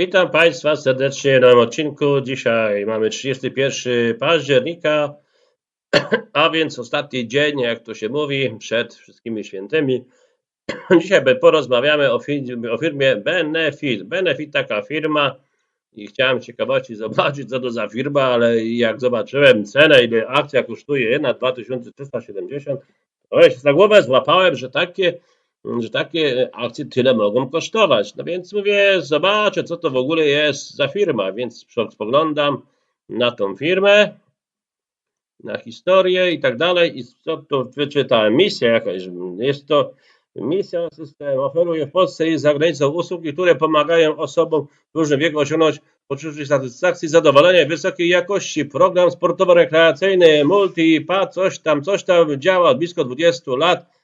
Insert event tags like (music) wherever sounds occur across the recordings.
Witam Państwa serdecznie nowym odcinku. Dzisiaj mamy 31 października, a więc ostatni dzień, jak to się mówi, przed wszystkimi świętymi. Dzisiaj porozmawiamy o firmie, o firmie Benefit. Benefit taka firma i chciałem ciekawości zobaczyć, co to za firma, ale jak zobaczyłem cenę, ile akcja kosztuje, jedna 2370, to ja się za głowę złapałem, że takie, że takie akcje tyle mogą kosztować. No więc mówię, zobaczę, co to w ogóle jest za firma, więc spoglądam na tą firmę, na historię i tak dalej. I co tu wyczytałem, misja jakaś, jest to misja system oferuje w Polsce i za granicą usługi, które pomagają osobom w różnym wieku osiągnąć poczucie satysfakcji, zadowolenia wysokiej jakości. Program sportowo-rekreacyjny Multipa, coś tam, coś tam działa od blisko 20 lat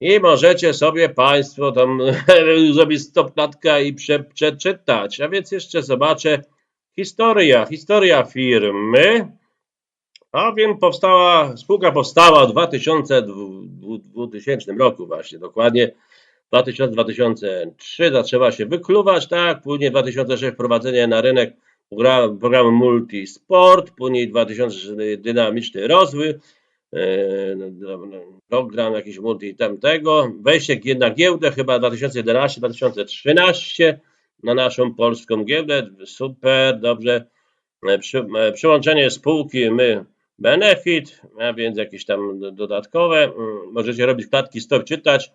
i możecie sobie Państwo tam (laughs) zrobić stopklatkę i prze, przeczytać. A więc jeszcze zobaczę. Historia, historia firmy. A wiem, powstała, spółka powstała w 2000, 2000 roku właśnie, dokładnie. 2000, 2003 zaczęła się wykluwać, tak, później 2006 wprowadzenie na rynek progra- programu Multisport, później 2000 dynamiczny rozwój, program jakiś multi tamtego, wejście na giełdę chyba 2011-2013 na naszą polską giełdę, super, dobrze, E, przy, e, przyłączenie spółki my benefit, a więc jakieś tam do- dodatkowe, mm, możecie robić klatki stop, czytać,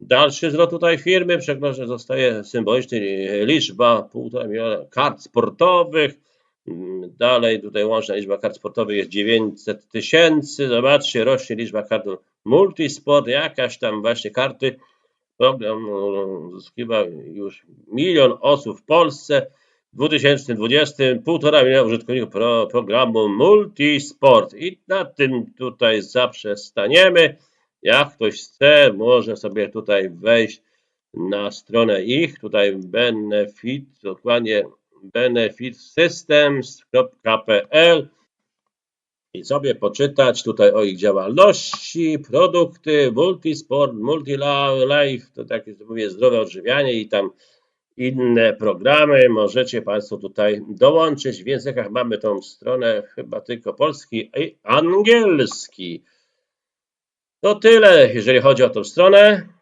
dalszy zwrot tutaj firmy, przekroczenie zostaje symboliczny liczba półtora miliona kart sportowych, dalej tutaj łączna liczba kart sportowych jest 900 tysięcy, zobaczcie, rośnie liczba kart multisport, jakaś tam właśnie karty, program no, zyskiwał już milion osób w Polsce, w 2020 półtora miliona użytkowników pro, programu Multisport. I na tym tutaj zaprzestaniemy. Jak ktoś chce, może sobie tutaj wejść na stronę ich, tutaj benefit, dokładnie benefitsystems.pl i sobie poczytać tutaj o ich działalności, produkty, multisport, multilife, to takie mówię zdrowe odżywianie i tam inne programy możecie Państwo tutaj dołączyć. W językach mamy tą stronę chyba tylko polski i angielski. To tyle, jeżeli chodzi o tą stronę.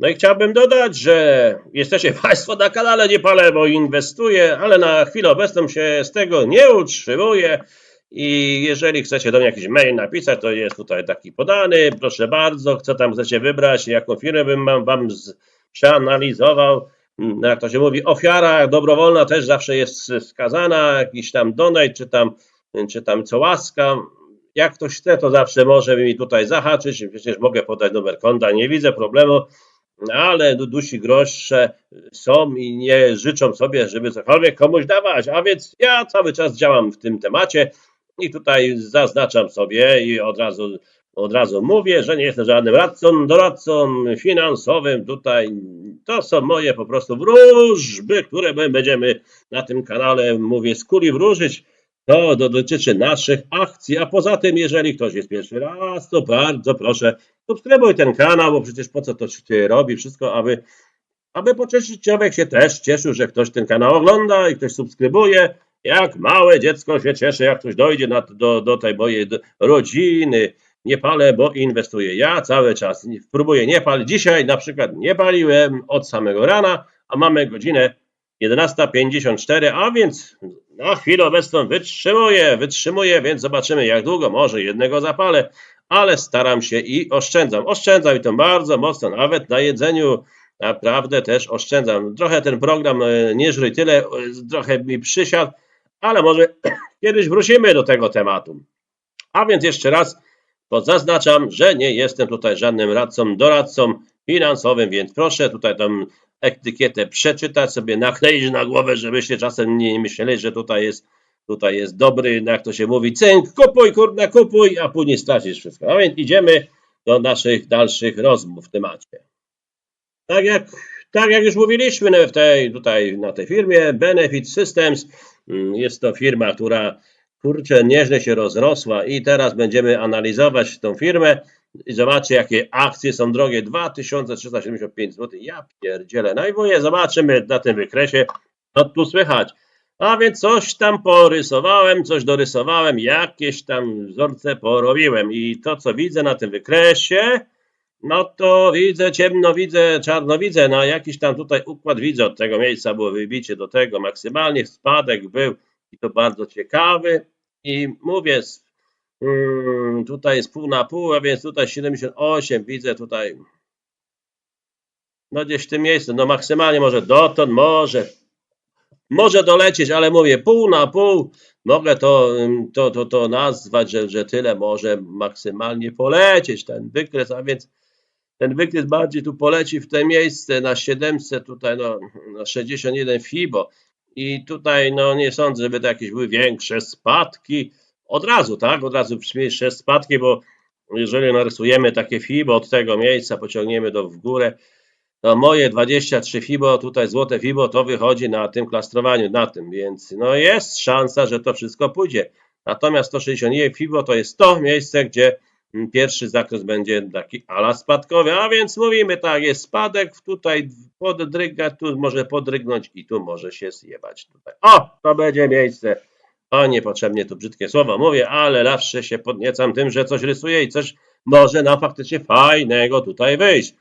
No i chciałbym dodać, że jesteście (laughs) Państwo na kanale Nie Palę, bo inwestuję, ale na chwilę obecną się z tego nie utrzymuję. I jeżeli chcecie do mnie jakiś mail napisać, to jest tutaj taki podany. Proszę bardzo, co tam chcecie wybrać, jaką firmę bym wam- wam z, przeanalizował. Mm, Jak to się mówi, ofiara dobrowolna też zawsze jest wskazana, jakiś tam donate, czy tam, czy tam co łaska. Jak ktoś chce, to zawsze może mi tutaj zahaczyć. Przecież mogę podać numer konta, nie widzę problemu ale du- dusi grosze są i nie życzą sobie, żeby cokolwiek komuś dawać. A więc ja cały czas działam w tym temacie i tutaj zaznaczam sobie i od razu, od razu mówię, że nie jestem żadnym radcą, doradcą finansowym. Tutaj to są moje po prostu wróżby, które my będziemy na tym kanale, mówię, z kuli wróżyć. To do- dotyczy naszych akcji, a poza tym, jeżeli ktoś jest pierwszy raz, to bardzo proszę, subskrybuj ten kanał, bo przecież po co to się robi, wszystko, aby, aby pocieszyć człowiek się też cieszył, że ktoś ten kanał ogląda i ktoś subskrybuje, jak małe dziecko się cieszy, jak ktoś dojdzie na, do, do tej mojej rodziny, nie palę, bo inwestuję. Ja cały czas próbuję nie palić. Dzisiaj na przykład nie paliłem od samego rana, a mamy godzinę 11.54, a więc na chwilę obecną wytrzymuję, wytrzymuję, więc zobaczymy jak długo, może jednego zapalę, ale staram się i oszczędzam. Oszczędzam i to bardzo mocno, nawet na jedzeniu naprawdę też oszczędzam. Trochę ten program e, nie żryj tyle, e, trochę mi przysiadł, ale może (coughs) kiedyś wrócimy do tego tematu. A więc jeszcze raz zaznaczam, że nie jestem tutaj żadnym radcą, doradcą finansowym, więc proszę tutaj tą etykietę przeczytać, sobie nakleić na głowę, żebyście czasem nie myśleli, że tutaj jest, tutaj jest dobry, jak to się mówi, cynk, kupuj, kurde, kupuj, a później stracisz wszystko. Więc idziemy do naszych dalszych rozmów w temacie. Tak jak, tak jak już mówiliśmy w tej, tutaj na tej firmie, Benefit Systems, mm, jest to firma, która kurczę, nieźle się rozrosła i teraz będziemy analizować tą firmę. I zobaczcie, jakie akcje są drogie. 2375 zł. Ja pierdzielę. No i mówię, zobaczymy na tym wykresie, co tu słychać. A więc coś tam porysowałem, coś dorysowałem, jakieś tam wzorce porobiłem. I to, co widzę na tym wykresie, no to widzę ciemno, widzę czarno, widzę. No jakiś tam tutaj układ widzę od tego miejsca, było wybicie do tego maksymalnie, spadek był i to bardzo ciekawy. I mówię, mm, tutaj jest pół na pół, a więc tutaj 78, widzę tutaj, no gdzieś w tym miejscu, no maksymalnie może dotąd, może, może dolecieć, ale mówię pół na pół, mogę to, ym, to, to, to nazwać, że, że tyle może maksymalnie polecieć ten wykres, a więc ten wykres bardziej tu poleci w te miejsce na 700, tutaj no, na 61 FIBO. I tutaj no nie sądzę, żeby to jakieś były większe spadki od razu, tak, od razu mniejsze spadki, bo jeżeli narysujemy takie FIBO od tego miejsca, pociągniemy do w górę, to moje 23 FIBO, tutaj złote FIBO, to wychodzi na tym klastrowaniu, na tym, więc no jest szansa, że to wszystko pójdzie. Natomiast 161 FIBO to jest to miejsce, gdzie mm, pierwszy zakres będzie taki ala spadkowy, a więc mówimy tak, jest spadek, tutaj podryga, tu może podrygnąć i tu może się zjebać tutaj. O, to będzie miejsce. O, niepotrzebnie tu brzydkie słowa mówię, ale zawsze się podniecam tym, że coś rysuję i coś może nam faktycznie fajnego tutaj wyjść.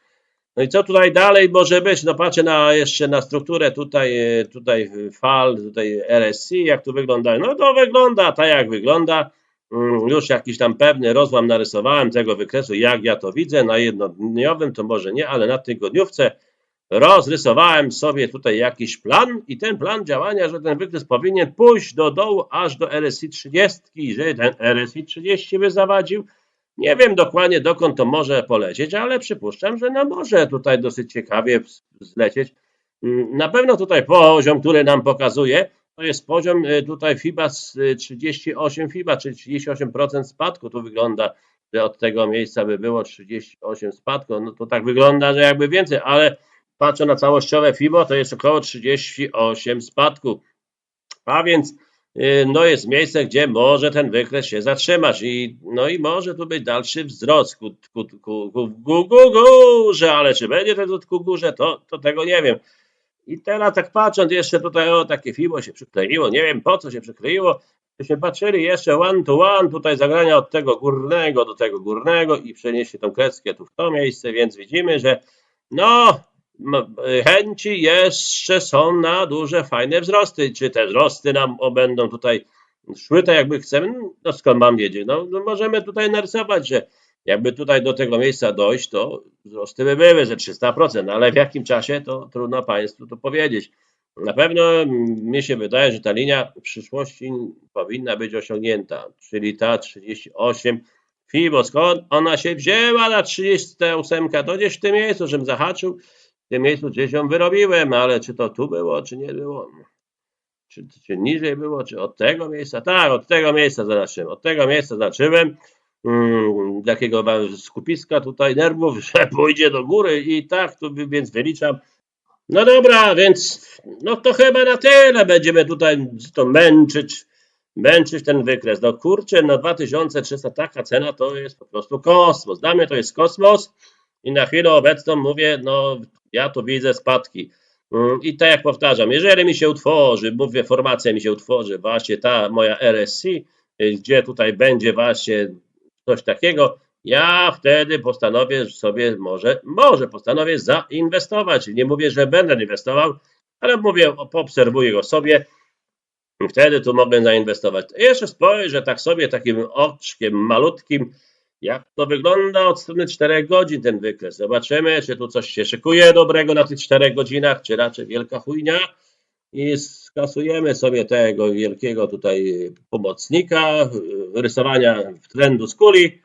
No i co tutaj dalej może być? No patrzę na, jeszcze na strukturę tutaj, e, tutaj fal, tutaj RSI, jak tu wygląda. No to wygląda tak jak wygląda. Mm, Już jakiś tam pewny rozłam narysowałem tego wykresu, jak ja to widzę. Na jednodniowym to może nie, ale na tygodniówce rozrysowałem sobie tutaj jakiś plan i ten plan działania, że ten wykres powinien pójść do dołu aż do RSI 30, i że ten RSI 30 by zawadził. Nie wiem dokładnie dokąd to może polecieć, ale przypuszczam, że no może tutaj dosyć ciekawie zlecieć. Mm, Na pewno tutaj poziom, który nam pokazuje, to jest poziom y, tutaj FIBA z y, 38 FIBA, czyli 38% spadku. Tu wygląda, że od tego miejsca by było 38 spadku. No to tak wygląda, że jakby więcej, ale patrzę na całościowe FIBO, to jest około 38 spadku. A więc y, no jest miejsce, gdzie może ten wykres się zatrzymać i no i może tu być dalszy wzrost ku, ku, ku, ku, ku, ku górze, ale czy będzie ten ku górze, to, to tego nie wiem. I teraz tak patrząc jeszcze tutaj, o takie FIBO się przykleiło, nie wiem po co się przykleiło, Byśmy patrzyli jeszcze one to one, tutaj zagrania od tego górnego do tego górnego i przenieśli tą kreskę tu w to miejsce, więc widzimy, że no chęci jeszcze są na duże, fajne wzrosty. Czy te wzrosty nam będą tutaj szły tak jakby chcemy? No skąd mam wiedzieć? No, no możemy tutaj narysować, że jakby tutaj do tego miejsca dojść, to wzrosty by były ze 300%, no ale w jakim czasie to trudno Państwu to powiedzieć. Na pewno mi się wydaje, że ta linia w przyszłości powinna być osiągnięta, czyli ta 38 FIBO. Skąd ona się wzięła na 38? To gdzieś w tym miejscu, żebym zahaczył, w tym miejscu gdzieś ją wyrobiłem, ale czy to tu było, czy nie było? Czy, czy niżej było, czy od tego miejsca? Tak, od tego miejsca zaznaczyłem. Od tego miejsca zaznaczyłem mm, takiego skupiska tutaj nerwów, (laughs) że pójdzie do góry i tak, tu więc wyliczam. No dobra, więc no to chyba na tyle będziemy tutaj to męczyć, męczyć ten wykres. No kurczę, no 2300 taka cena to jest po prostu kosmos. Dla mnie to jest kosmos i na chwilę obecną mówię, no ja tu widzę spadki. Mm, I tak jak powtarzam, jeżeli mi się utworzy, mówię, formacja mi się utworzy, właśnie ta moja RSC, y, gdzie tutaj będzie właśnie coś takiego, ja wtedy postanowię sobie, może, może postanowię zainwestować. Nie mówię, że będę inwestował, ale mówię, o- poobserwuję go sobie, wtedy tu mogę zainwestować. Jeszcze spojrzę tak sobie takim oczkiem malutkim, jak to wygląda od strony 4 godzin ten wykres. Zobaczymy, czy tu coś się szykuje dobrego na tych 4 godzinach, czy raczej wielka chujnia. I skasujemy sobie tego wielkiego tutaj pomocnika rysowania trendu z kuli.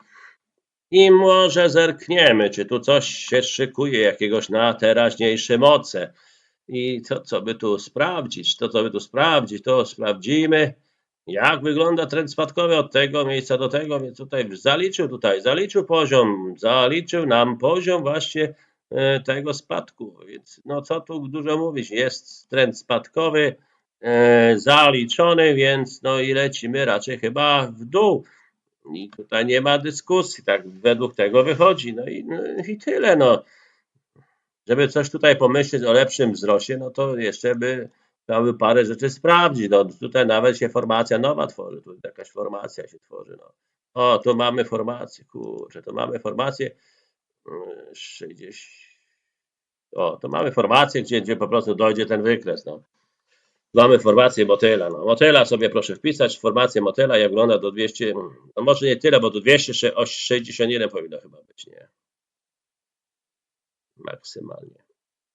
I może zerkniemy, czy tu coś się szykuje, jakiegoś na teraźniejsze moce. I to, co by tu sprawdzić, to co by tu sprawdzić, to sprawdzimy, jak wygląda trend spadkowy od tego miejsca do tego, więc tutaj zaliczył tutaj, zaliczył poziom, zaliczył nam poziom właśnie e, tego spadku, więc no co tu dużo mówić, jest trend spadkowy e, zaliczony, więc no i lecimy raczej chyba w dół. I tutaj nie ma dyskusji, tak według tego wychodzi. No i, no i tyle. No. Żeby coś tutaj pomyśleć o lepszym wzroście, no to jeszcze by trzeba by parę rzeczy sprawdzić. No, tutaj nawet się formacja nowa tworzy, tu jakaś formacja się tworzy. No. O, tu mamy formację, kurczę, to mamy formację mm, 60. O, to mamy formację, gdzie, gdzie po prostu dojdzie ten wykres. No. Mamy formację motyla. No. Motyla sobie proszę wpisać, formację motyla, jak wygląda do 200, no może nie tyle, bo do 261 powinno chyba być, nie? Maksymalnie.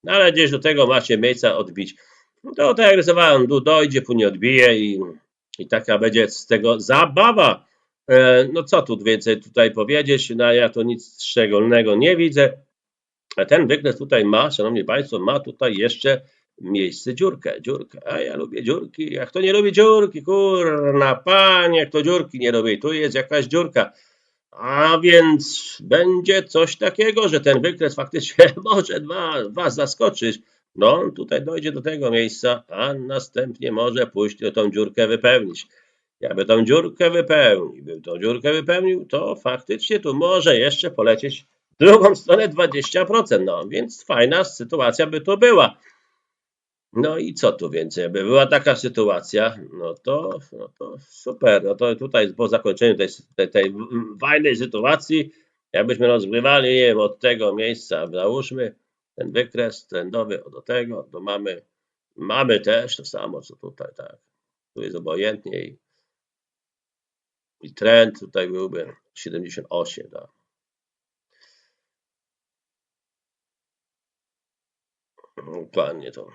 No ale gdzieś do tego macie miejsca odbić. No to tak jak rysowałem, tu dojdzie, później odbije i, i taka będzie z tego zabawa. E, No co tu więcej tutaj powiedzieć? No ja tu nic szczególnego nie widzę. A ten wykres tutaj ma, szanowni państwo, ma tutaj jeszcze miejsce dziurkę, dziurkę. A ja lubię dziurki. Jak to nie lubi dziurki, kurna, panie, jak to dziurki nie lubi. Tu jest jakaś dziurka. A więc będzie coś takiego, że ten wykres faktycznie (laughs) może was zaskoczyć. No, on tutaj dojdzie do tego miejsca, a następnie może pójść tą dziurkę wypełnić. Jakby tą dziurkę wypełnił, by tą dziurkę wypełnił, to faktycznie tu może jeszcze polecieć drugą stronę 20%. No, więc fajna sytuacja by tu była. No i co tu więcej? Jakby była taka sytuacja, no to, no to super. No to tutaj po zakończeniu tej, tej, tej fajnej sytuacji, jakbyśmy rozgrywali, nie wiem, od tego miejsca, załóżmy ten wykres trendowy do tego, to mamy, mamy też to samo, co tutaj, tak. Tu jest obojętnie i, i trend tutaj byłby 78, tak. Dokładnie to.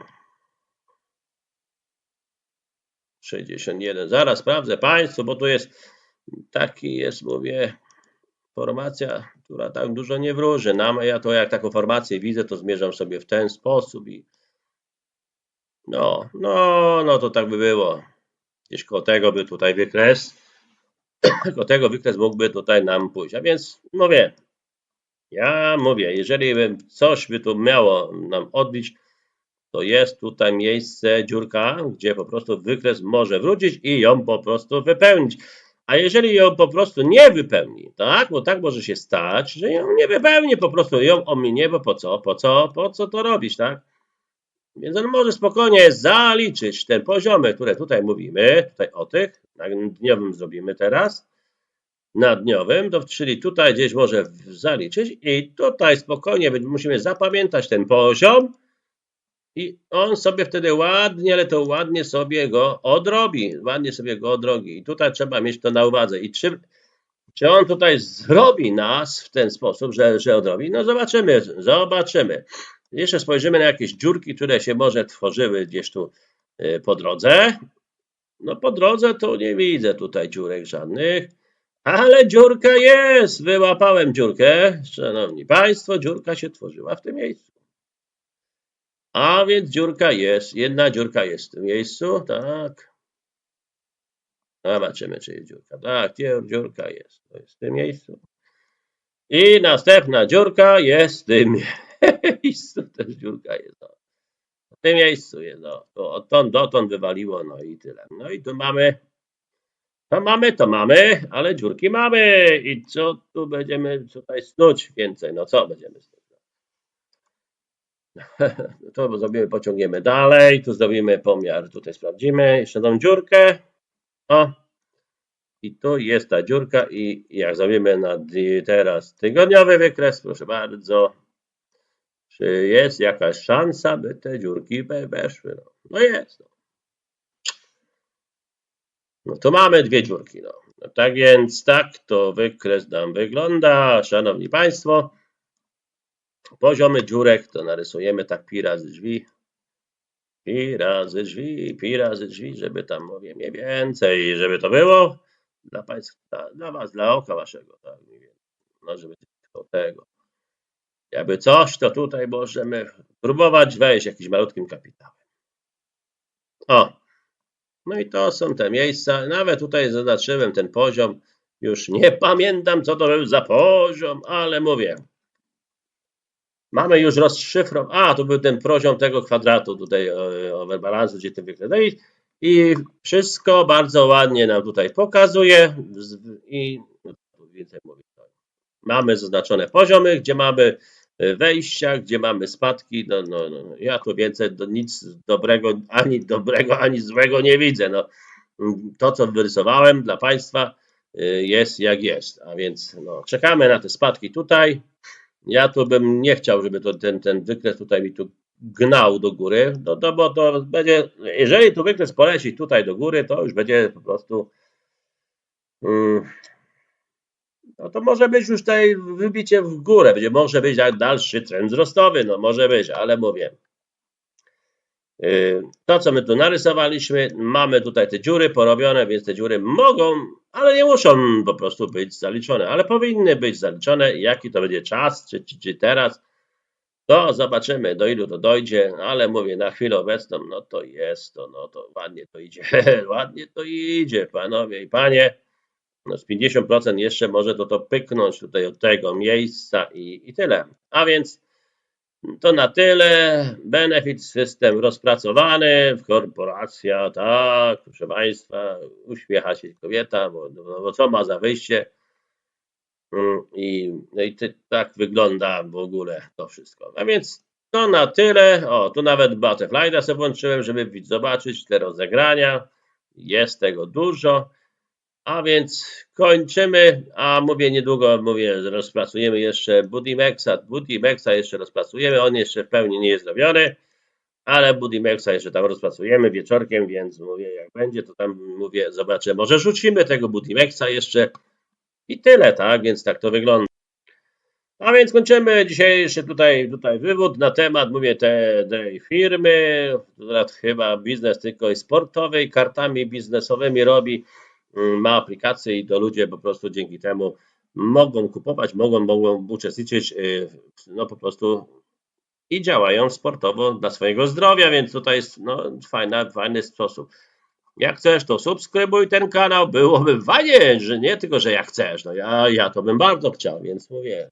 61. Zaraz sprawdzę Państwu, bo tu jest taki jest, mówię, formacja, która tak dużo nie wróży. Nam, ja to jak taką formację widzę, to zmierzam sobie w ten sposób i no, no, no to tak by było. Gdzieś koło tego by tutaj wykres, (clears throat) tego wykres mógłby tutaj nam pójść. A więc mówię, ja mówię, jeżeli coś by tu miało nam odbić, to jest tutaj miejsce, dziurka, gdzie po prostu wykres może wrócić i ją po prostu wypełnić. A jeżeli ją po prostu nie wypełni, tak, bo tak może się stać, że ją nie wypełni, po prostu ją ominie, bo po co, po co, po co to robić, tak? Więc on może spokojnie zaliczyć te poziomy, które tutaj mówimy, tutaj o tych, na dniowym zrobimy teraz, na dniowym, to, czyli tutaj gdzieś może zaliczyć i tutaj spokojnie musimy zapamiętać ten poziom, i on sobie wtedy ładnie, ale to ładnie sobie go odrobi. Ładnie sobie go odrobi. I tutaj trzeba mieć to na uwadze. I czy, czy on tutaj zrobi nas w ten sposób, że, że odrobi? No zobaczymy, zobaczymy. Jeszcze spojrzymy na jakieś dziurki, które się może tworzyły gdzieś tu y, po drodze. No po drodze to nie widzę tutaj dziurek żadnych. Ale dziurka jest! Wyłapałem dziurkę. Szanowni Państwo, dziurka się tworzyła w tym miejscu. A więc dziurka jest, jedna dziurka jest w tym miejscu, tak. Zobaczymy, czy jest dziurka. Tak, dziurka jest. To jest w tym miejscu. I następna dziurka jest w tym (laughs) miejscu. Też dziurka jest. O. W tym miejscu jest. O. To odtąd dotąd wywaliło, no i tyle. No i tu mamy. To mamy, to mamy, ale dziurki mamy. I co tu będziemy tutaj snuć więcej? No co będziemy snuć? (laughs) to zrobimy, pociągniemy dalej, tu zrobimy pomiar, tutaj sprawdzimy, jeszcze tą dziurkę, o, i tu jest ta dziurka i jak zrobimy na teraz tygodniowy wykres, proszę bardzo, czy jest jakaś szansa, by te dziurki we- weszły? No, no jest. No. no to mamy dwie dziurki, no. no. Tak więc tak to wykres nam wygląda, szanowni państwo. Poziomy dziurek to narysujemy tak pi razy drzwi. Pi razy drzwi, pi razy drzwi, żeby tam mówię mniej więcej, żeby to było dla Państwa, dla Was, dla oka Waszego, tak mniej więcej. No, żeby tylko tego. Jakby coś, to tutaj możemy próbować wejść jakimś malutkim kapitałem. O, no i to są te miejsca. Nawet tutaj zaznaczyłem ten poziom. Już nie pamiętam, co to był za poziom, ale mówię, Mamy już rozszyfrow. A, to był ten poziom tego kwadratu tutaj e, overbalansu, gdzie ten wykres. No i wszystko bardzo ładnie nam tutaj pokazuje. I no, tu więcej mówię. Mamy zaznaczone poziomy, gdzie mamy e, wejścia, gdzie mamy spadki. No, no, no. no. Ja tu więcej do, nic dobrego, ani dobrego, ani złego nie widzę. No, to, co wyrysowałem dla Państwa, y, jest jak jest. A więc no, czekamy na te spadki tutaj. Ja tu bym nie chciał, żeby to, ten, ten wykres tutaj mi tu gnał do góry, no to bo to będzie, jeżeli tu wykres poleci tutaj do góry, to już będzie po prostu mm, no to może być już tutaj wybicie w górę, będzie może być dalszy trend wzrostowy, no może być, ale mówię. Yy, To, co my tu narysowaliśmy, mamy tutaj te dziury porobione, więc te dziury mogą, ale nie muszą po prostu być zaliczone, ale powinny być zaliczone. Jaki to będzie czas, czy, czy, czy teraz, to zobaczymy, do ilu to dojdzie, ale mówię, na chwilę obecną, no to jest to, no to ładnie to idzie, (laughs) ładnie to idzie, panowie i panie. No z 50% jeszcze może to to pyknąć tutaj od tego miejsca i, i tyle. A więc to na tyle. Benefit system rozpracowany, korporacja, tak, proszę Państwa, uśmiecha się kobieta, bo, no, bo co ma za wyjście. Mm, I, no i ty, tak wygląda w ogóle to wszystko. A więc to na tyle. O, tu nawet Butterfly'a sobie włączyłem, żeby zobaczyć te rozegrania. Jest tego dużo. A więc kończymy, a mówię niedługo, mówię, rozpracujemy jeszcze Budimexa. Budimexa jeszcze rozpracujemy, on jeszcze w pełni nie jest zrobiony, ale Budimexa jeszcze tam rozpracujemy wieczorkiem, więc mówię, jak będzie, to tam mówię, zobaczę, może rzucimy tego Budimexa jeszcze i tyle, tak, więc tak to wygląda. A więc kończymy dzisiejszy tutaj, tutaj wywód na temat, mówię, tej, tej firmy, która chyba biznes tylko i sportowy, kartami biznesowymi robi, ma aplikacje i to ludzie po prostu dzięki temu mogą kupować, mogą, mogą uczestniczyć, y, no po prostu i działają sportowo dla swojego zdrowia, więc tutaj jest no, fajna, fajny sposób. Jak chcesz, to subskrybuj ten kanał, byłoby fajnie, że nie tylko, że jak chcesz, no ja, ja to bym bardzo chciał, więc mówię,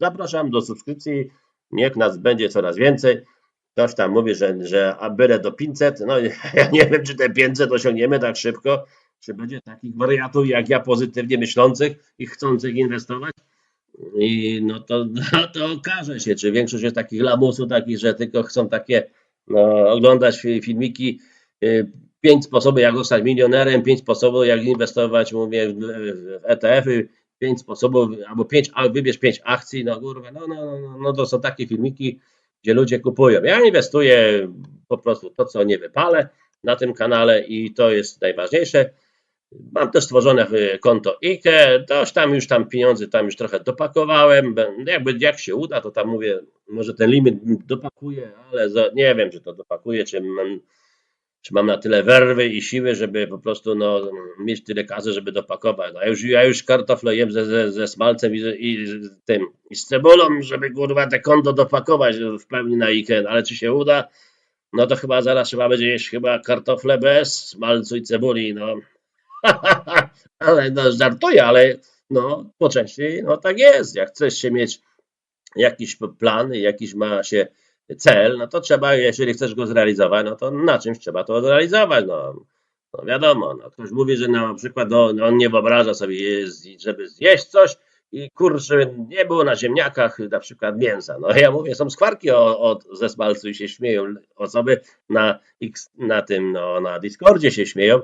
Zapraszam do subskrypcji. Niech nas będzie coraz więcej. Ktoś tam mówi, że, że a byle do 500. No (laughs) ja nie wiem, czy te 500 osiągniemy tak szybko. Czy będzie takich wariatów jak ja, pozytywnie myślących i chcących inwestować. I no to, (laughs) no to okaże się, czy większość jest takich lamusów, takich, że tylko chcą takie no, oglądać fi- filmiki. y, Pięć sposobów, jak zostać milionerem, pięć sposobów, jak inwestować, mówię, w ETF-y, pięć sposobów, albo pięć, wybierz pięć akcji, no kurwa, no, no, no, no, no to są takie filmiki, gdzie ludzie kupują. Ja inwestuję po prostu to, co nie wypalę na tym kanale i to jest najważniejsze. Mam też stworzone y, konto IKE, też tam już tam pieniądze tam już trochę dopakowałem, jakby jak się uda, to tam mówię, może ten limit dopakuję, ale nie wiem, czy to dopakuję, czy czy mam na tyle werwy i siły, żeby po prostu no, mieć tyle kasy, żeby dopakować. No, ja, już, ja już kartofle jem ze, ze, ze smalcem i, i z tym, i z cebulą, żeby kurwa te konto dopakować w pełni na IKE, ale czy się uda? No to chyba zaraz trzeba będzie jeść chyba kartofle bez smalcu i cebuli, no. (laughs) ale no żartuję, ale no po części no tak jest. Jak chcesz się mieć jakiś plan, jakiś ma się cel, no to trzeba, jeżeli chcesz go zrealizować, no to na czymś trzeba to zrealizować. No, no wiadomo, no, ktoś mówi, że na przykład no, on nie wyobraża sobie, żeby zjeść coś i kurczę, nie było na ziemniakach na przykład mięsa. No ja mówię, są skwarki o, o, ze smalcu i się śmieją osoby na, na tym, no, na Discordzie się śmieją.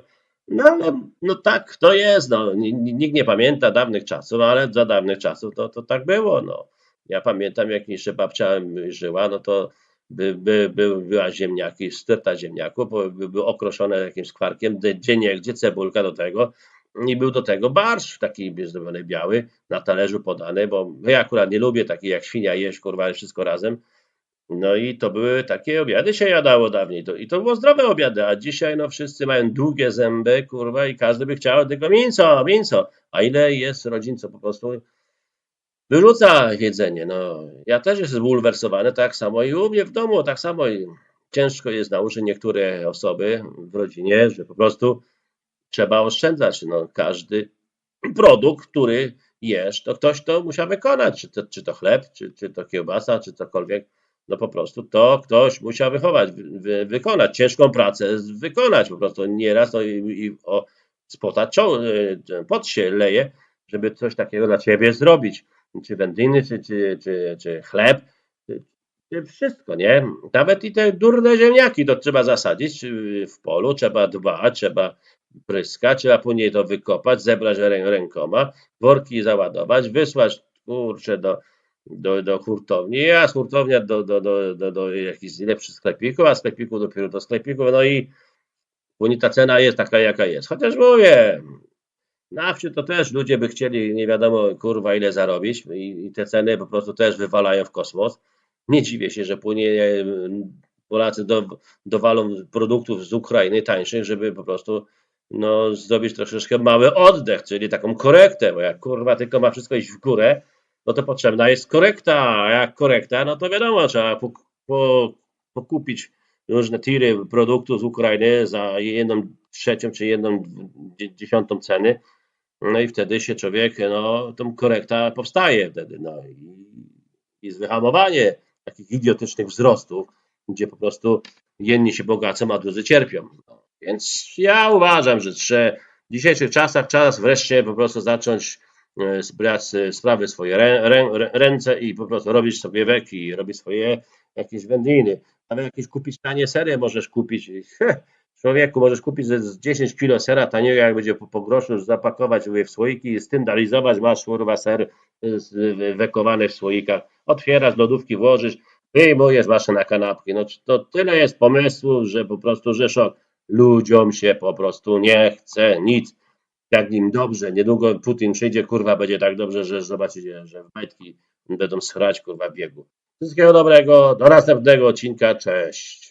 No ale no tak to jest, no, ni- ni- nikt nie pamięta dawnych czasów, ale za dawnych czasów to, to tak było, no. Ja pamiętam, jak jeszcze babcia żyła, no to by, by, by, była ziemniaki, sterta ziemniaków, by były okroszone jakimś skwarkiem, gdzie gdzie niegdzie cebulka do tego i był do tego barszcz taki zrobiony biały, na talerzu podany, bo ja akurat nie lubię takich jak świnia jeść, kurwa, wszystko razem. No i to były takie obiady się jadało dawniej to, i to było zdrowe obiady, a dzisiaj no wszyscy mają długie zęby, kurwa, i każdy by chciał tylko mięso, mięso. A ile jest rodzin, co po prostu wyrzuca jedzenie. No, ja też jestem zbulwersowany, tak samo i u mnie w domu, tak samo ciężko jest nauczyć niektóre osoby w rodzinie, że po prostu trzeba oszczędzać. No, każdy produkt, który jesz, to ktoś to musiał wykonać, czy to, czy to chleb, czy, czy to kiełbasa, czy cokolwiek. no po prostu to ktoś musiał wychować, wy, wy, wykonać, ciężką pracę wykonać po prostu nieraz no i, i o, y, pot się leje, żeby coś takiego dla ciebie zrobić, czy wędliny, czy, czy, czy, czy chleb, czy, wszystko, nie? Nawet i te durne ziemniaki to trzeba zasadzić w polu, trzeba dbać, trzeba pryskać, trzeba później to wykopać, zebrać rę, rękoma, worki załadować, wysłać kurczę do, do, do hurtowni, a z hurtownia do, do, do, do, do jakichś lepszych sklepików, a sklepiku dopiero do sklepików, no i później ta cena jest taka, jaka jest. Chociaż mówię, na wsi to też ludzie by chcieli nie wiadomo kurwa ile zarobić i, i te ceny po prostu też wywalają w kosmos. Nie dziwię się, że później e, Polacy do, dowalą produktów z Ukrainy tańszych, żeby po prostu no, zrobić troszeczkę mały oddech, czyli taką korektę, bo jak kurwa tylko ma wszystko iść w górę, no to potrzebna jest korekta, a jak korekta, no to wiadomo, trzeba po, po, pokupić różne tiry produktów z Ukrainy za jedną trzecią czy jedną dzie- dziesiątą ceny, no i wtedy się człowiek, no, tą korekta powstaje wtedy, no i, i wyhamowanie takich idiotycznych wzrostów, gdzie po prostu jedni się bogacą, a drudzy cierpią. No, więc ja uważam, że w dzisiejszych czasach czas wreszcie po prostu zacząć e, brać e, sprawy swoje rę, rę, rę- ręce i po prostu robić sobie weki, robić swoje jakieś wędliny. Nawet jakieś kupić tanie sery możesz kupić. Człowieku, możesz kupić z 10 kilo sera taniego, jak będzie po, po groszu, zapakować w słoiki i styndalizować, masz kurwa ser y, wekowany w słoikach. Otwierasz, lodówki włożysz, wyjmujesz wasze na kanapki. No to tyle jest pomysłów, że po prostu, że szok. Ludziom się po prostu nie chce nic. Jak im dobrze, niedługo Putin przyjdzie, kurwa, będzie tak dobrze, że zobaczycie, że majtki będą srać, kurwa, biegu. Wszystkiego dobrego, do następnego odcinka, cześć.